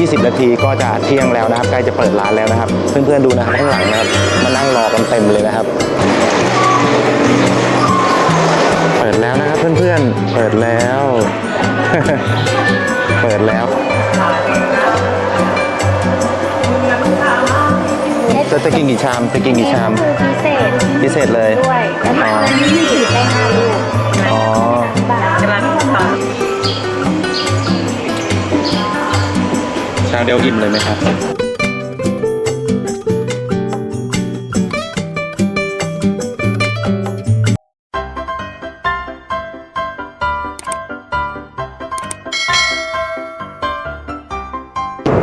20 นาทีก็จะเที่ยงแล้วนะครับ ใกล้จะเปิดร้านแล้วนะครับ เพื่อนๆดูนะครับข้างหลังนะครับมานั่งรอกันเต็มเลยนะครับ เปิดแล้วนะครับเพื่อนๆ เปิดแล้ว เปิดแล้วจะจะกินกี่ชามจะกินกี่ชามคือพิเศษพิเศษเลยด้วยแล้วมาวันนี้มีถือได้ห้าลูก เดียวอิ่มเลยไหมครับ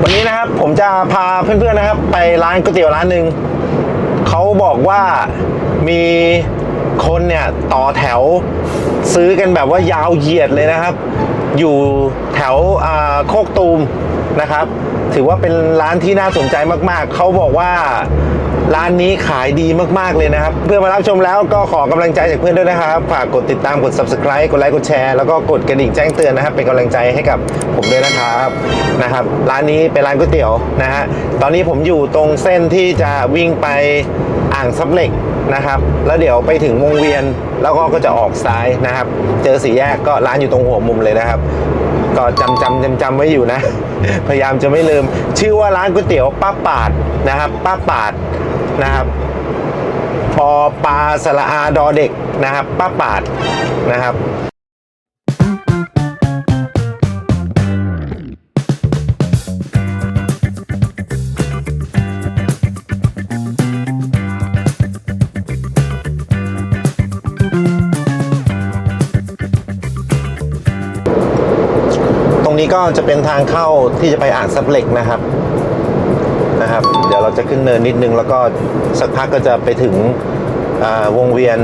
วันนี้นะครับผมจะพาเพื่อนๆนะครับ ไปร้านก๋วยเตี๋ยวร้านหนึ่งเขาบอกว่ามีคนเนี่ยต่อแถวซื้อกันแบบว่ายาวเหยียดเลยนะครับ อยู่แถวโคกตูมนะครับ ถือว่าเป็นร้านที่น่าสนใจมากๆ เขาบอกว่าร้านนี้ขายดีมากๆเลยนะครับ เพื่อนมารับชมแล้วก็ขอกำลังใจจากเพื่อนด้วยนะครับ ฝากกดติดตามกด subscribe กดไลค์กดแชร์แล้วก็กดกระดิ่งแจ้งเตือนนะครับ เป็นกำลังใจให้กับผมด้วยนะครับนะครับ ร้านนี้เป็นร้านก๋วยเตี๋ยวนะฮะตอนนี้ผมอยู่ตรงเส้นที่จะวิ่งไปอ่างซับเหล็กนะครับ แล้วเดี๋ยวไปถึงวงเวียนแล้วก็ก็จะออกซ้ายนะครับ เจอสี่แยกก็ร้านอยู่ตรงหัวมุมเลยนะครับ ก็จำจำจำจำไว้อยู่นะ พยายามจะไม่ลืม ชื่อว่าร้านก๋วยเตี๋ยวป้าปาดนะครับ ป้าปาดนะครับปอปลาสละอาดอเด็กนะครับ ป้าปาดนะครับ ก็จะเป็นทางเข้าที่จะไปอ่านซับเหล็กนะครับนะครับ เดี๋ยวเราจะขึ้นเนินนิดนึง แล้วก็สักพักก็จะไปถึงอ่าวงเวียน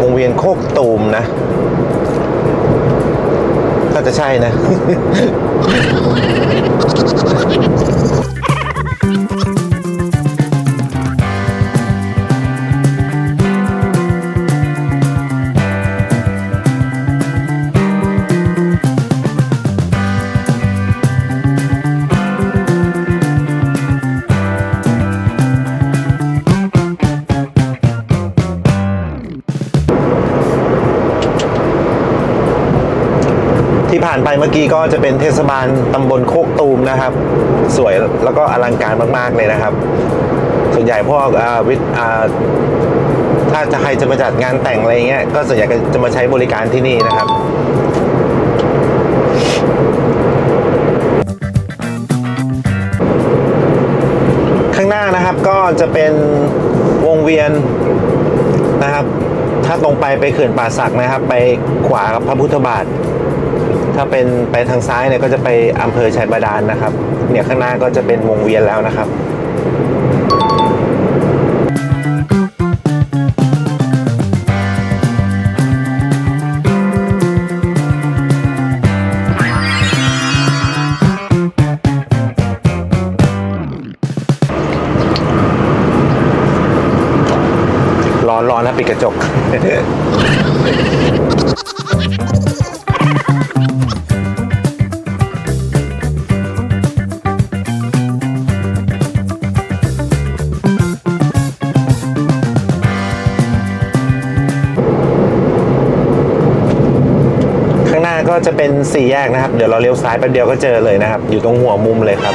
วงเวียนโคกตูมนะน่าจะใช่นะ กี้ก็จะเป็นเทศบาลตำบลโคกตูมนะครับ สวยแล้วก็อลังการมาก ๆ เลยนะครับ ส่วนใหญ่พวกอ่าวิทย์ถ้าจะใครจะมาจัดงานแต่งอะไรเงี้ยก็ส่วนใหญ่ก็จะมาใช้บริการที่นี่นะครับข้างหน้านะครับก็จะเป็นวงเวียนนะครับ ถ้าตรงไปไปเขื่อนป่าสักนะครับ ไปขวากับพระพุทธบาท ถ้าเป็นไปทางซ้ายเนี่ยก็จะไปอำเภอชัยบาดาลนะครับ เนี่ยข้างหน้าก็จะเป็นวงเวียนแล้วนะครับร้อนร้อนนะปิดกระจก ก็จะเป็นสี่แยกนะครับ เดี๋ยวเราเลี้ยวซ้ายแป๊บเดียวก็เจอเลยนะครับ อยู่ตรงหัวมุมเลยครับ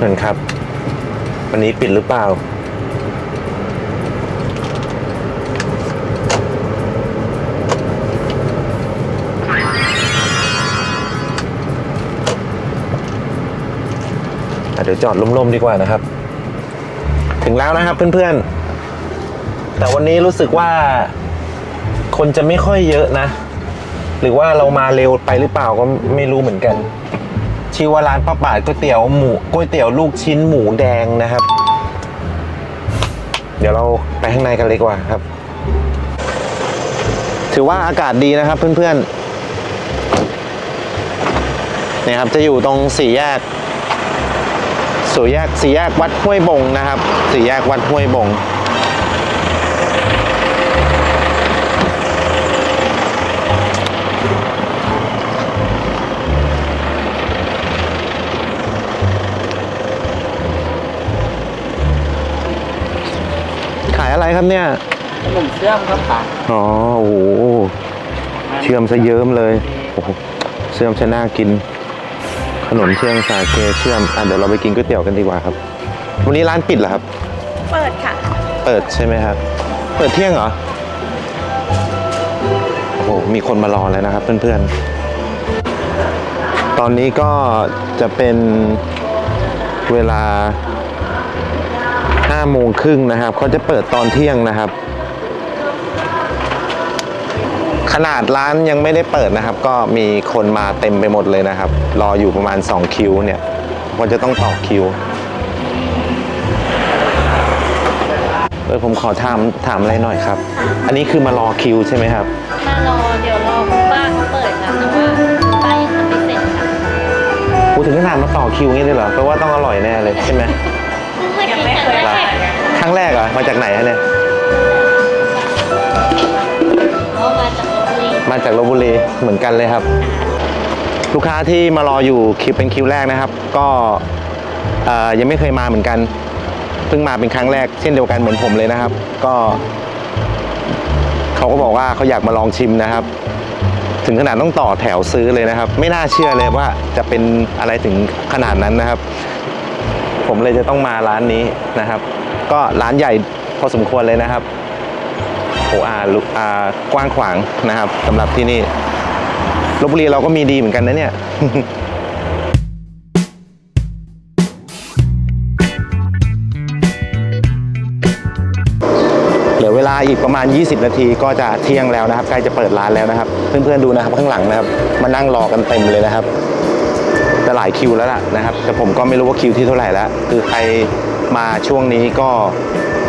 นั่นครับ วันนี้ปิดหรือเปล่าเดี๋ยวจอดล่มๆดีกว่านะครับ ถึงแล้วนะครับเพื่อนๆ แต่วันนี้รู้สึกว่าคนจะไม่ค่อยเยอะนะ หรือว่าเรามาเร็วไปหรือเปล่าก็ไม่รู้เหมือนกันชื่อว่าร้านป้าป่าดก๋วยเตี๋ยวหมูก๋วยเตี๋ยวลูกชิ้นหมูแดงนะครับ เดี๋ยวเราไปข้างในกันเลยดีกว่าครับ ถือว่าอากาศดีนะครับเพื่อนๆเนี่ยครับจะอยู่ตรงสี่แยกสี่แยกสี่แยกวัดห้วยบงนะครับ สี่แยกวัดห้วยบง ครับเนี่ยขนมเชื่อมครับป่าอ๋อโอ้โหเชื่อมซะเยิ้มเลยโอ้โหเชื่อมซะน่ากิน ขนมเชื่อมสาเกเชื่อมอะเดี๋ยวเราไปกินก๋วยเตี๋ยวกันดีกว่าครับ วันนี้ร้านปิดเหรอครับ เปิดค่ะ เปิดใช่ไหมครับ เปิดเที่ยงเหรอโอ้โหมีคนมารอแล้วนะครับเพื่อนๆ ตอนนี้ก็จะเป็นเวลา 5โมงครึ่งนะครับเขาจะเปิดตอนเที่ยงนะครับ ขนาดร้านยังไม่ได้เปิดนะครับ ก็มีคนมาเต็มไปหมดเลยนะครับ รออยู่ประมาณ 2 คิวเนี่ยก็จะต้องต่อคิวเออผมขอถามถามอะไรหน่อยครับ อันนี้คือมารอคิวใช่ไหมครับ มารอเดี๋ยวรอคุณป้าเขาเปิดค่ะแต่ว่าคุณป้ายังทำไม่เสร็จค่ะพูดถึงขนาดมาต่อคิวงี้เลยเหรอแปลว่าต้องอร่อยแน่เลยใช่ไหม ครั้งแรกเหรอมาจากไหนฮะเนี่ยเพราะมาจากลบบุรีมาจากลบบุรีเหมือนกันเลยครับ ลูกค้าที่มารออยู่คิวเป็นคิวแรกนะครับ ก็เอ่อยังไม่เคยมาเหมือนกันเพิ่งมาเป็นครั้งแรกเช่นเดียวกันเหมือนผมเลยนะครับ ก็เขาก็บอกว่าเขาอยากมาลองชิมนะครับ ถึงขนาดต้องต่อแถวซื้อเลยนะครับ ไม่น่าเชื่อเลยว่าจะเป็นอะไรถึงขนาดนั้นนะครับ ผมเลยจะต้องมาร้านนี้นะครับ ก็ร้านใหญ่พอสมควรเลยนะครับโอ้อาลุอากว้างขวางนะครับสำหรับที่นี่ลบบุรีเราก็มีดีเหมือนกันนะเนี่ยเหลือเวลาอีกประมาณ 20 นาทีก็จะเที่ยงแล้วนะครับใกล้จะเปิดร้านแล้วนะครับ เพื่อนๆดูนะครับข้างหลังนะครับมานั่งรอกันเต็มเลยนะครับจะหลายคิวแล้วล่ะนะครับ แต่ผมก็ไม่รู้ว่าคิวที่เท่าไหร่แล้ว คือใคร มาช่วงนี้ก็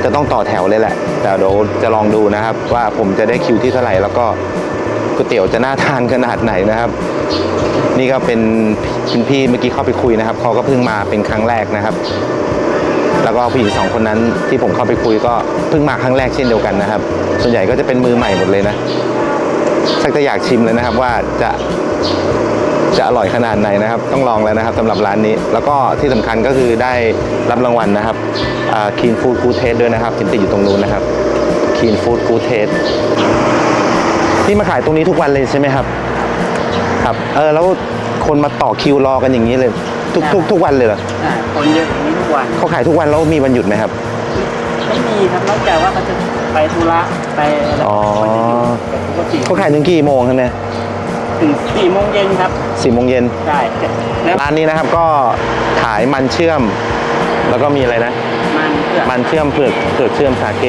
จะต้องต่อแถวเลยแหละ แต่เดี๋ยวจะลองดูนะครับ ว่าผมจะได้คิวที่เท่าไหร่แล้วก็ก๋วยเตี๋ยวจะน่าทานขนาดไหนนะครับ นี่ก็เป็นคุณพี่เมื่อกี้เข้าไปคุยนะครับเขาก็เพิ่งมาเป็นครั้งแรกนะครับ แล้วก็ผู้หญิงสองคนนั้นที่ผมเข้าไปคุยก็เพิ่งมาครั้งแรกเช่นเดียวกันนะครับ ส่วนใหญ่ก็จะเป็นมือใหม่หมดเลยนะชักจะอยากชิมเลยนะครับว่าจะ จะอร่อยขนาดไหนนะครับ ต้องลองแล้วนะครับสำหรับร้านนี้ แล้วก็ที่สำคัญก็คือได้รับรางวัลนะครับคีนฟู้ดกูเทสด้วยนะครับที่ติดอยู่ตรงนู้นนะครับคีนฟู้ดกูเทสที่มาขายตรงนี้ทุกวันเลยใช่ไหมครับ ครับ เออแล้วคนมาต่อคิวรอกันอย่างนี้เลย ทุกทุกทุกวันเลยเหรออ่าคนเยอะอย่างนี้ทุกวันเขาขายทุกวันแล้วมีวันหยุดไหมครับ ไม่มีครับนอกจากว่าเขาจะไปธุระไปอะไรอ๋อ เขาจะอยู่แต่ปกติเขาขายถึงกี่โมงครับเนี่ยถึงสี่โมงเย็นครับ สี่โมงเย็นได้แล้วร้านนี้นะครับก็ขายมันเชื่อม แล้วก็มีอะไรนะ มันเพื่อมันเชื่อมเผือกเผือกเชื่อมสาเก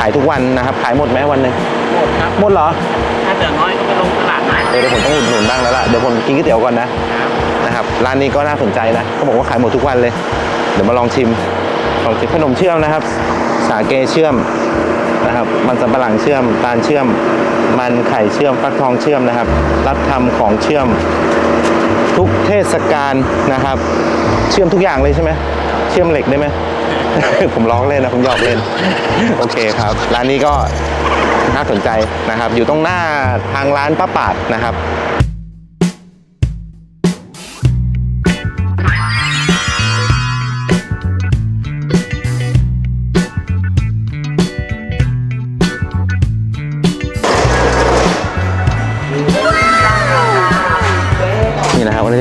ขายทุกวันนะครับ ขายหมดไหมวันหนึ่งหมดครับหมดเหรอ ถ้าเหลือน้อยก็ไปลงตลาดนะเดี๋ยวผมต้องอุดหนุนบ้างแล้วล่ะเดี๋ยวผมกินก๋วยเตี๋ยวก่อนนะนะครับร้านนี้ก็น่าสนใจนะเขาบอกว่าขายหมดทุกวันเลย เดี๋ยวมาลองชิมลองชิมขนมเชื่อมนะครับ สาเกเชื่อม นะครับ มันสำปะหลังเชื่อมตาลเชื่อม มันไข่เชื่อมฟักทองเชื่อมนะครับ รับทำของเชื่อมทุกเทศกาลนะครับ เชื่อมทุกอย่างเลยใช่ไหมเชื่อมเหล็กได้ไหมผมล้อเล่นนะผมหยอกเล่น โอเคครับ ร้านนี้ก็น่าสนใจนะครับ อยู่ตรงหน้าทางร้านป้าปาดนะครับ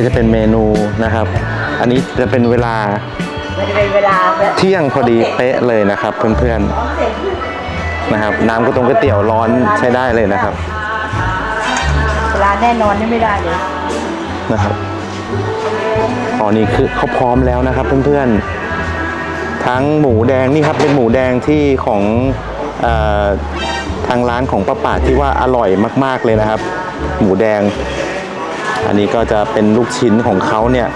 จะเป็นเมนูนะครับ อันนี้จะเป็นเวลามันจะเป็นเวลาแบบเที่ยงพอดีเป๊ะเลยนะครับ เพื่อนๆนะครับ น้ำก็ตรงก๋วยเตี๋ยวร้อนใช้ได้เลยนะครับเวลาแน่นอนนี่ไม่ได้เลยนะครับอ๋อนี่คือเขาพร้อมแล้วนะครับ เพื่อนๆ ทั้งหมูแดงนี่ครับเป็นหมูแดงที่ของเออทางร้านของป้าป่าดที่ว่าอร่อยมาก ๆเลยนะครับ หมูแดง อันนี้ก็จะเป็นลูกชิ้นของเขาเนี่ย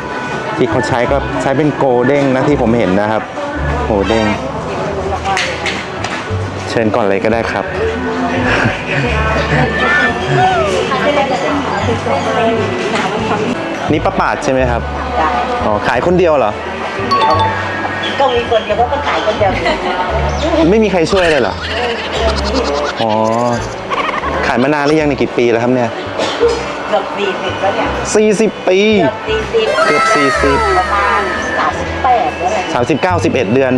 ที่เขาใช้ก็ใช้เป็นโกเด้งนะที่ผมเห็นนะครับโกเด้งเชิญก่อนเลยก็ได้ครับ นี่ป้าป่าดใช่ไหมครับจ้ะอ๋อขายคนเดียวเหรอก็มีคนเดียวเขาก็ขายคนเดียวไม่มีใครช่วยเลยเหรออ๋อขายมานานหรือยังในยกี่ปีแล้วครับเนี่ยเกือบสี่สิบแล้วเนี่ย40 ปี เกือบสี่สิบเกือบประมาณสามสิบแปดแล้วแหละ40 39 11 เดือน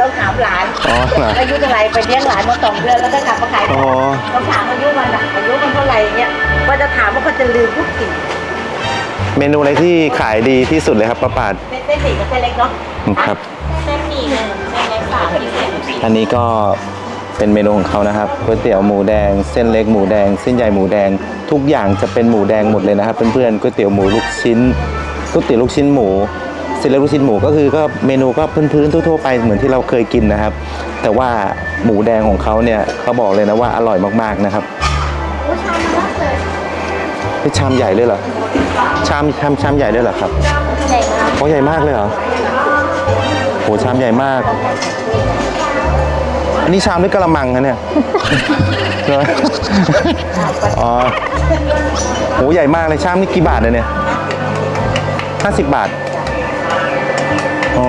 ต้องถามหลานอ๋อเหรออายุเท่าไหร่ไปเลี้ยงหลานมาสองเดือนแล้วก็กลับมาขายขอ๋อ องต้องถามอายุมันอะอายุมันเท่าไหร่เนี่ยว่าจะถามว่าเขาจะลืมทุกสิ่งเมนูอะไรที่ขายดีที่สุดเลยครับป้าปาดเส้นเส้นสีกับเส้นเล็กเนาะครับ เส้นหมี่หนึ่งเส้นเล็กสามพิเศษอันนี้ก็ เป็นเมนูของเขานะครับก๋วยเตี๋ยวหมูแดง เส้นเล็กหมูแดง เส้นใหญ่หมูแดง ทุกอย่างจะเป็นหมูแดงหมดเลยนะครับ เพื่อนๆก๋วยเตี๋ยวหมูลูกชิ้นก๋วยเตี๋ยวลูกชิ้นหมูเส้นเล็กลูกชิ้นหมูก็คือก็เมนูก็พื้นๆทั่วๆไปเหมือนที่เราเคยกินนะครับ แต่ว่าหมูแดงของเขาเนี่ยเขาบอกเลยนะว่าอร่อยมากๆนะครับผู้ชายมาเลยนี่ชามใหญ่เลยเหรอชามชามชามใหญ่เลยเหรอครับใหญ่มากโอ้ใหญ่มากเลยเหรอโหชามใหญ่มาก อันนี้ชามด้วยกระมังนะเนี่ยเหรออ๋อโหใหญ่มากเลยชามนี่กี่บาทเลยเนี่ยห้าสิบบาท อ๋อ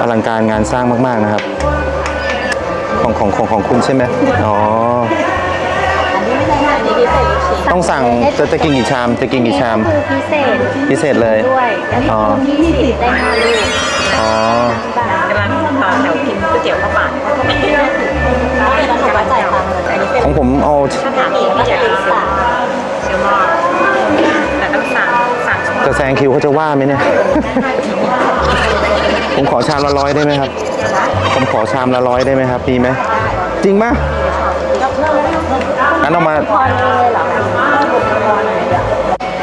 อลังการงานสร้างมาก ๆ นะครับ ของของของของคุณใช่ไหมอ๋ออันนี้ไม่ใช่ค่ะอันนี้พิเศษลูกชิ้นต้องสั่งจะจะกินกี่ชาม จะกินกี่ชามคือพิเศษ พิเศษเลย ด้วยอันนี้อ๋อคือยี่สิบได้ห้าลูกอ๋อ ของผมเอาข้าหมี่แล้วก็จะเป็นสาเชื่อมอแต่ต้องสั่งสั่งจะแซงคิวเขาจะว่าไหมเนี่ย ผมขอชามละร้อยได้ไหมครับ ผมขอชามละร้อยได้ไหมครับมีไหม จริงปะงั้นเอามา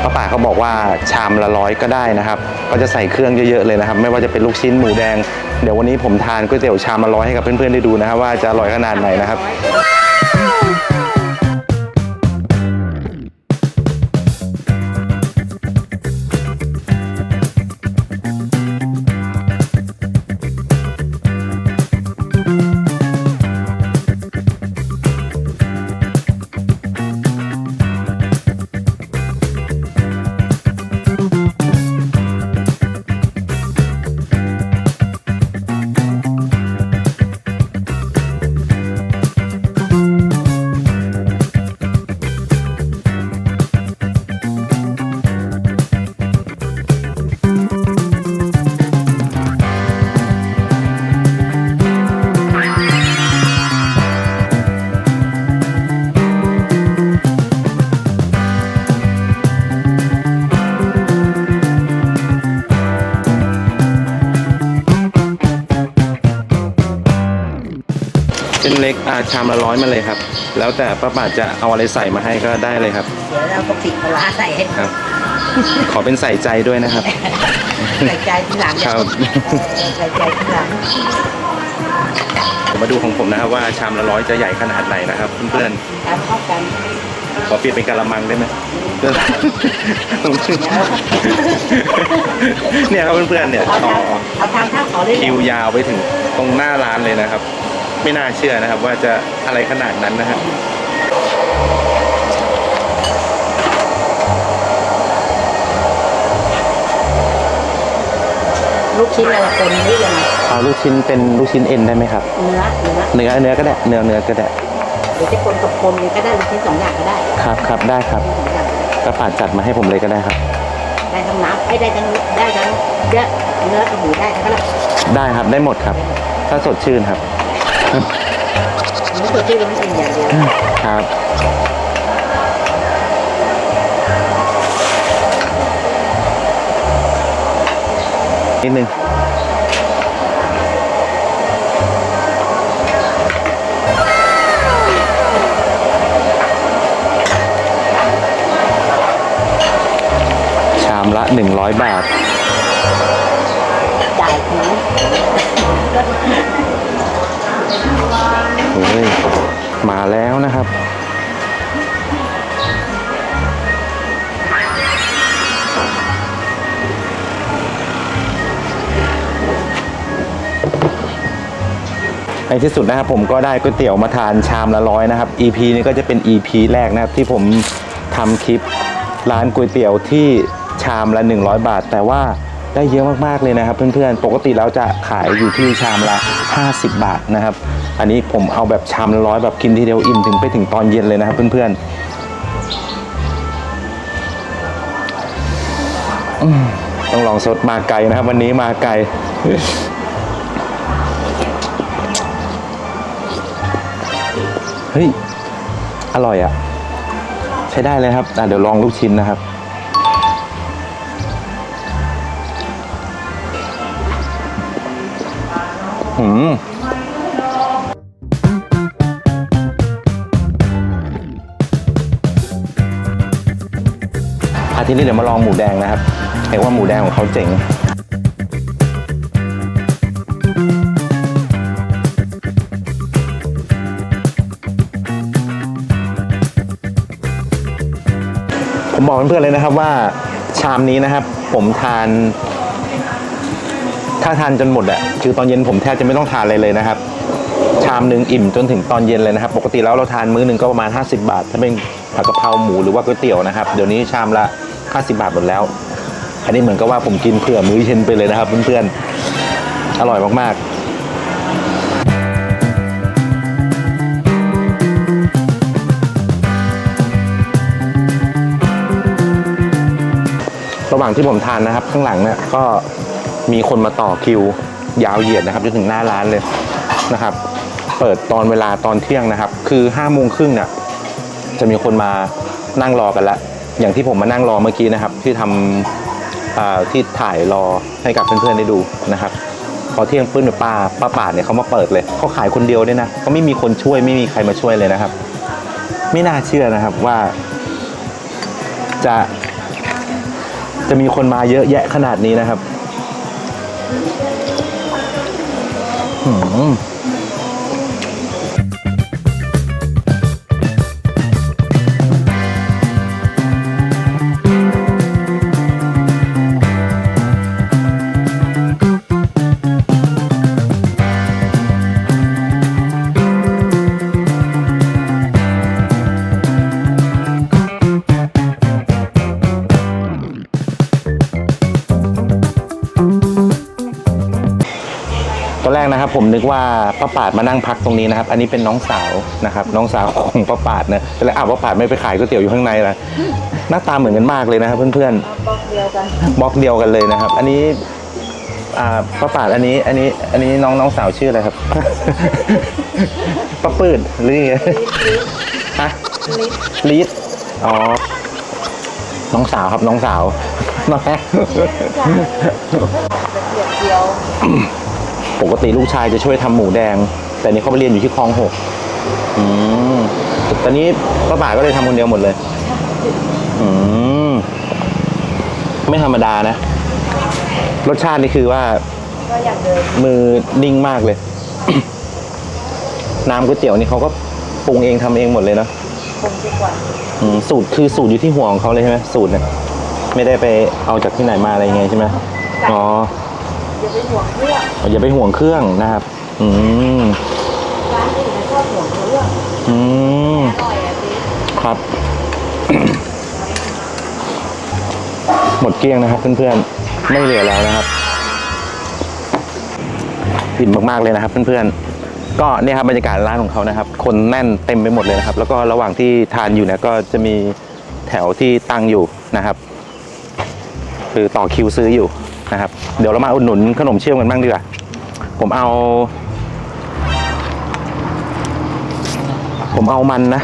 ป้าป่าเขาบอกว่าชามละร้อยก็ได้นะครับ ก็จะใส่เครื่องเยอะๆเลยนะครับ ไม่ว่าจะเป็นลูกชิ้นหมูแดง เดี๋ยววันนี้ผมทานก๋วยเตี๋ยวชามละร้อยให้กับเพื่อนๆได้ดูนะครับ ว่าจะอร่อยขนาดไหนนะครับ Woo! เส้นเล็กอาชามละร้อยมาเลยครับ แล้วแต่ป้าป่าจะเอาอะไรใส่มาให้ก็ได้เลยครับ เดี๋ยวเราก็ปิดปลาร้าใส่ให้ครับ ขอเป็นใส่ใจด้วยนะครับ ใส่ใจทีหลังครับ เออใส่ใจทีหลังมาดูของผมนะครับว่าชามละร้อยจะใหญ่ขนาดไหนนะครับเพื่อนตามเข้ากันๆขอเปลี่ยนเป็นกะละมังได้ไหมเพื่อนเนี่ยครับเพื่อนๆเนี่ยเอาต่อทางเอาทางข้าวขอเลยคิวยาวไปถึงตรงหน้าร้านเลยนะครับ ไม่น่าเชื่อนะครับ ว่าจะอะไรขนาดนั้นนะฮะลูกชิ้นอะไรคนนี้ยังไงเอาลูกชิ้นเป็นลูกชิ้นเอ็นได้ไหมครับ เนื้อเนื้อเนื้อเนื้อก็ได้เนื้อเนื้อก็ได้หรือจะคนกับคนก็ได้ลูกชิ้นสองอย่างก็ได้ครับครับได้ครับสองอย่างกระปาดจัดมาให้ผมเลยก็ได้ครับ ได้ทั้งน้ำให้ได้ทั้งได้ทั้งเยอะเนื้อกับหมูได้ทั้งนั้นแหละได้ครับได้หมดครับ ถ้าสดชื่นครับ หมูสดที่เราม่กินอย่างเดียวครับนิดนึงชามละ 100 บาท มาแล้วนะครับ ในที่สุดนะครับผมก็ได้ก๋วยเตี๋ยวมาทานชามละร้อยนะครับ EP นี้ก็จะเป็น EP แรกนะครับที่ผมทำคลิปร้านก๋วยเตี๋ยวที่ชามละ 100 บาท แต่ว่า ได้เยอะมากๆเลยนะครับ เพื่อนๆ ปกติแล้วจะขายอยู่ที่ชามละ 50 บาทนะครับ อันนี้ผมเอาแบบชามละร้อยแบบกินทีเดียวอิ่มถึงไปถึงตอนเย็นเลยนะครับ เพื่อนๆต้องลองสดมาไกลนะครับ วันนี้มาไกลเฮ้ย อร่อยอะใช้ได้เลยครับอ่เดี๋ยวลองลูกชิ้นนะครับ หืมอาทีนี้เดี๋ยวมาลองหมูแดงนะครับเห็นว่าหมูแดงของเขาเจ๋งผมบอกเพื่อนๆเลยนะครับว่าชามนี้นะครับ ผมทาน ถ้าทานจนหมดอะคือตอนเย็นผมแทบจะไม่ต้องทานอะไรเลยนะครับ ชามหนึ่งอิ่มจนถึงตอนเย็นเลยนะครับ ปกติแล้วเราทานมื้อหนึ่งก็ประมาณ 50 บาท ถ้าเป็นผัดกะเพราหมูหรือว่าก๋วยเตี๋ยวนะครับ เดี๋ยวนี้ชามละ 50 บาทหมดแล้ว อันนี้เหมือนกับว่าผมกินเผื่อมื้อเย็นไปเลยนะครับเพื่อนๆ อร่อยมากๆระหว่างที่ผมทานนะครับ ข้างหลังเนี่ยก็ มีคนมาต่อคิวยาวเหยียดนะครับจนถึงหน้าร้านเลยนะครับ เปิดตอนเวลาตอนเที่ยงนะครับ คือ5้าโมงครึ่งเนี่ยจะมีคนมานั่งรอกันล้วอย่างที่ผมมานั่งรอเมื่อกี้นะครับ ที่ทำที่ถ่ายรอให้กับเพื่อนๆได้ดูนะครับพอเที่ยงปื้นป้าป้าป่าเนี่ยเขามาเปิดเลยเขาขายคนเดียวด้วยนะเขาไม่มีคนช่วยไม่มีใครมาช่วยเลยนะครับ ไม่น่าเชื่อนะครับว่า จะ จะมีคนมาเยอะแยะขนาดนี้นะครับ หื ผมนึกว่าป้าปาดมานั่งพักตรงนี้นะครับ อันนี้เป็นน้องสาวนะครับ น้องสาวของป้าปาดนะแต่แล้วอ้าวป้าปาดไม่ไปขายก๋วยเตี๋ยวอยู่ข้างในละหน้าตาเหมือนกันมากเลยนะครับเพื่อนบล็อกเดียวกันๆบล็อกเดียวกันเลยนะครับ อันนี้อ่าป้าปาดอันนี้อันนี้อันนี้น้องน้องสาวชื่ออะไรครับ ป้าปืดหรือยังไงฮะลีดอ๋อ น้องสาวครับน้องสาวน้องแม่เดียวเดียว ปกติลูกชายจะช่วยทำหมูแดง แต่นี่เขาไปเรียนอยู่ที่คลองหกอืมตอนนี้ป้าป่าก็เลยทำคนเดียวหมดเลย อืมไม่ธรรมดานะ รสชาตินี่คือว่าก็อย่างเดิมมือนิ่งมากเลย น้ำก๋วยเตี๋ยวนี่เขาก็ปรุงเองทำเองหมดเลยเนาะคงดีกว่าอืมสูตรคือสูตรอยู่ที่หัวของเขาเลยใช่ไหมสูตรเนี่ยไม่ได้ไปเอาจากที่ไหนมาอะไรยังไงใช่ไหมอ๋อ อย่าไปห่วงเรื่องอย่าไปห่วงเครื่องนะครับ อืมร้านอื่นนะชอบห่วงเรื่องอืมอร่อยอะสิครับ หมดเกลี้ยงนะครับ เพื่อนๆ ไม่เหลือแล้วนะครับอิ่มมากๆเลยนะครับเพื่อนๆ ก็เนี่ยครับบรรยากาศร้านของเขานะครับ คนแน่นเต็มไปหมดเลยนะครับ แล้วก็ระหว่างที่ทานอยู่เนี่ยก็จะมีแถวที่ตั้งอยู่นะครับ คือต่อคิวซื้ออยู่ นะครับ เดี๋ยวเรามาอุดหนุนขนมเชื่อมกันบ้างดีกว่า ผมเอา ผมเอามันนะ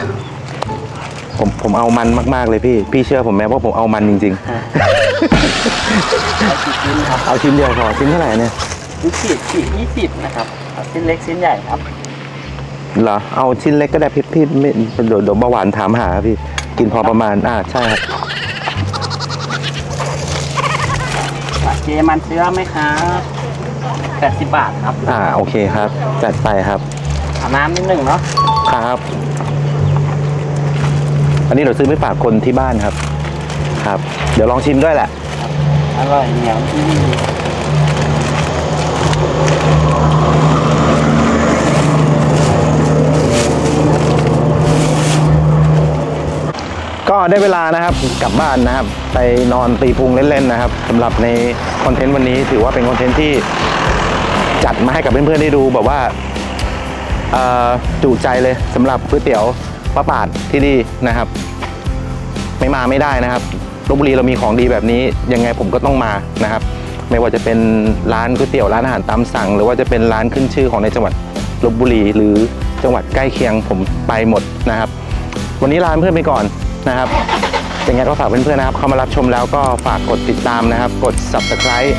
ผมผมเอามันมากๆเลยพี่ พี่เชื่อผมไหมว่าผมเอามันจริงเอาสิบชิ้นครับๆเอาชิ้นเดียวพอชิ้นเท่าไหร่เนี่ยชิ้นขีดขีดยี่สิบนะครับเอาชิ้นเล็กชิ้นใหญ่ครับ เหรอ เอาชิ้นเล็กก็ได้พี่พี่ไม่เดี๋ยวเดี๋ยวเบาหวานถามหาพี่ กินพอประมาณ อ่าใช่ครับ เจมันเชื้อไหมครับแปดสิบบาทครับ อ่าโอเคครับ จัดไปครับเอาน้ำนิดหนึ่งเนาะครับ อันนี้เราซื้อไปฝากคนที่บ้านครับ ครับ เดี๋ยวลองชิมด้วยแหละ อร่อยเหนียวที่ ก็ได้เวลานะครับกลับบ้านนะครับ ไปนอนตีพุงเล่นๆนะครับสำหรับในคอนเทนต์วันนี้ถือว่าเป็นคอนเทนต์ที่จัดมาให้กับเพื่อนๆได้ดูแบบว่าจุใจเลยสำหรับก๋วยเตี๋ยวป้าปาดที่นี่นะครับ ไม่มาไม่ได้นะครับลบบุรีเรามีของดีแบบนี้ยังไงผมก็ต้องมานะครับ ไม่ว่าจะเป็นร้านก๋วยเตี๋ยวร้านอาหารตามสั่ง หรือว่าจะเป็นร้านขึ้นชื่อของในจังหวัดลบบุรีหรือจังหวัดใกล้เคียงผมไปหมดนะครับ วันนี้ลาเพื่อนไปก่อน นะครับยังไงก็ฝากเพื่อนๆนะครับ เข้ามารับชมแล้วก็ฝากกดติดตามนะครับ กด subscribe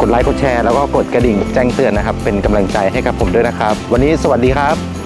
กดไลค์กดแชร์แล้วก็กดกระดิ่งแจ้งเตือนนะครับ เป็นกำลังใจให้กับผมด้วยนะครับ วันนี้สวัสดีครับ